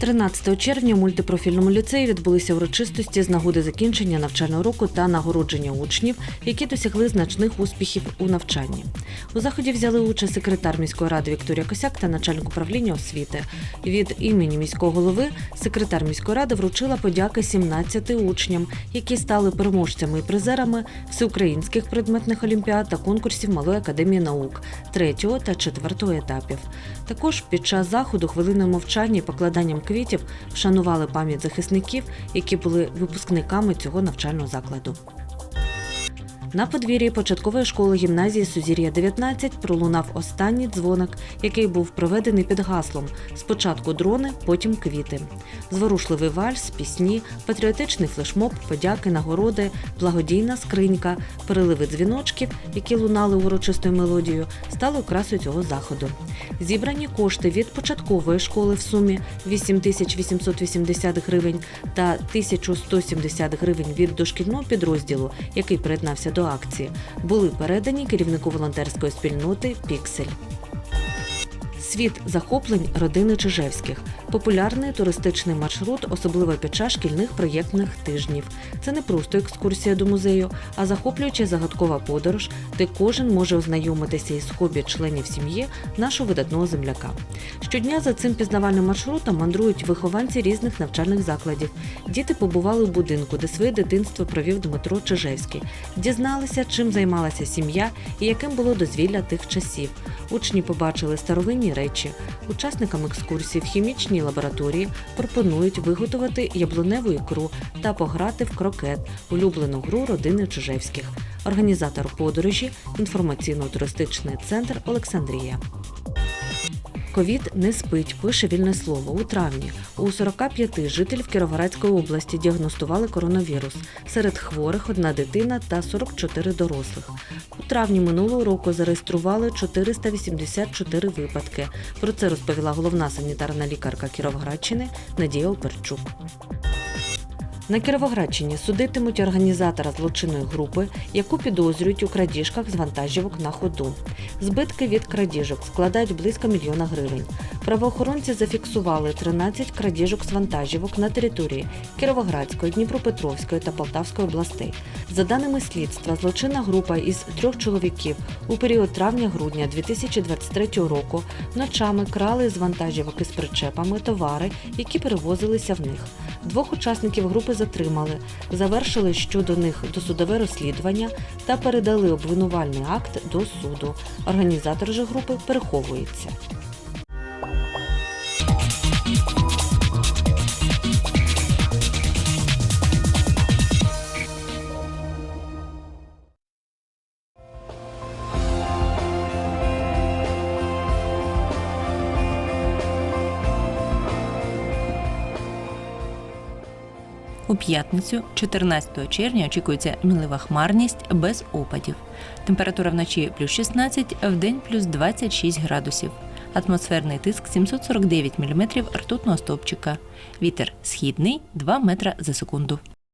13 червня у мультипрофільному ліцеї відбулися урочистості з нагоди закінчення навчального року та нагородження учнів, які досягли значних успіхів у навчанні. У заході взяли участь секретар міської ради Вікторія Косяк та начальник управління освіти. Від імені міського голови секретар міської ради вручила подяки 17 учням, які стали переможцями і призерами всеукраїнських предметних олімпіад та конкурсів Малої академії наук третього та четвертого етапів. Також під час заходу хвилиною мовчання і покладанням квітів вшанували пам'ять захисників, які були випускниками цього навчального закладу. На подвір'ї початкової школи гімназії Сузір'я 19 пролунав останній дзвоник, який був проведений під гаслом: спочатку дрони, потім квіти. Зворушливий вальс, пісні, патріотичний флешмоб, подяки, нагороди, благодійна скринька, переливи дзвіночків, які лунали урочистою мелодією, стали окрасою цього заходу. Зібрані кошти від початкової школи в сумі 8880 гривень та 1170 гривень від дошкільного підрозділу, який приєднався до акції, були передані керівнику волонтерської спільноти Піксель. Світ захоплень родини Чижевських популярний туристичний маршрут, особливо під час шкільних проєктних тижнів. Це не просто екскурсія до музею, а захоплююча загадкова подорож, де кожен може ознайомитися із хобі членів сім'ї нашого видатного земляка. Щодня за цим пізнавальним маршрутом мандрують вихованці різних навчальних закладів. Діти побували в будинку, де своє дитинство провів Дмитро Чижевський, дізналися, чим займалася сім'я і яким було дозвілля тих часів. Учні побачили старовинні речі. Учасникам екскурсії в хімічній лабораторії пропонують виготовити яблуневу ікру та пограти в крокет, улюблену гру родини Чижевських. Організатор подорожі інформаційно-туристичний центр Олександрія. Ковід не спить, пише вільне слово. У травні у 45 жителів Кіровоградської області діагностували коронавірус. Серед хворих одна дитина та 44 дорослих. У травні минулого року зареєстрували 484 випадки. Про це розповіла головна санітарна лікарка Кіровоградщини Надія Оперчук. На Кіровоградщині судитимуть організатора злочинної групи, яку підозрюють у крадіжках з вантажівок на ходу. Збитки від крадіжок складають близько мільйона гривень. Правоохоронці зафіксували 13 крадіжок з вантажівок на території Кіровоградської, Дніпропетровської та Полтавської областей. За даними слідства, злочинна група із трьох чоловіків у період травня-грудня 2023 року ночами крали з вантажівок із причепами товари, які перевозилися в них. Двох учасників групи затримали, завершили щодо них досудове розслідування та передали обвинувальний акт до суду. Організатор же групи переховується. У п'ятницю, 14 червня, очікується мінлива хмарність без опадів. Температура вночі плюс 16, в день плюс 26 градусів. Атмосферний тиск 749 мм ртутного стовпчика. Вітер східний 2 метра за секунду.